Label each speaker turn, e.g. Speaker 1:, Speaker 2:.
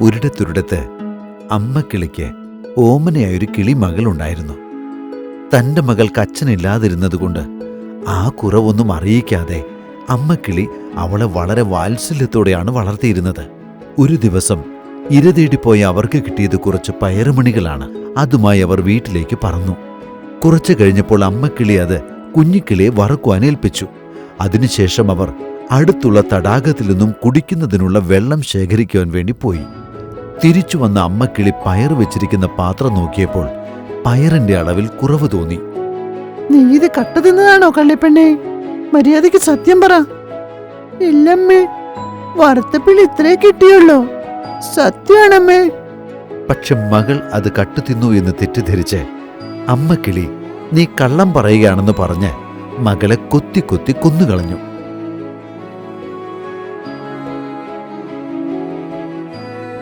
Speaker 1: ഒരിടത്തൊരിടത്ത് അമ്മക്കിളിക്ക് ഓമനയായൊരു കിളി മകളുണ്ടായിരുന്നു തന്റെ മകൾക്ക് അച്ഛനില്ലാതിരുന്നതുകൊണ്ട് ആ കുറവൊന്നും അറിയിക്കാതെ അമ്മക്കിളി അവളെ വളരെ വാത്സല്യത്തോടെയാണ് വളർത്തിയിരുന്നത്. ഒരു ദിവസം ഇര ഇരതേടിപ്പോയ അവർക്ക് കിട്ടിയത് കുറച്ച് പയറുമണികളാണ്. അതുമായി അവർ വീട്ടിലേക്ക് പറന്നു. കുറച്ചു കഴിഞ്ഞപ്പോൾ അമ്മക്കിളി അത് കുഞ്ഞിക്കിളിയെ വറക്കുവാൻ ഏൽപ്പിച്ചു. അതിനുശേഷം അവർ അടുത്തുള്ള തടാകത്തിൽ നിന്നും കുടിക്കുന്നതിനുള്ള വെള്ളം ശേഖരിക്കുവാൻ വേണ്ടി പോയി. തിരിച്ചു വന്ന അമ്മക്കിളി പയർ വെച്ചിരിക്കുന്ന പാത്രം നോക്കിയപ്പോൾ പയറിന്റെ അളവിൽ കുറവ് തോന്നി.
Speaker 2: നീ ഇത് കട്ട തിന്നതാണോ കള്ളിപ്പെണ്ണെ? മര്യാദയ്ക്ക് സത്യം പറ. ഇല്ലമ്മേ വറുത്തപ്പിളി ഇത്രേ കിട്ടിയുള്ളൂ. സത്യാണമ്മേ.
Speaker 1: പക്ഷെ മകൾ അത് കട്ടു തിന്നു എന്ന് തെറ്റിദ്ധരിച്ച് അമ്മക്കിളി നീ കള്ളം പറയുകയാണെന്ന് പറഞ്ഞ് മകളെ കൊത്തി കൊത്തി കൊന്നുകളഞ്ഞു.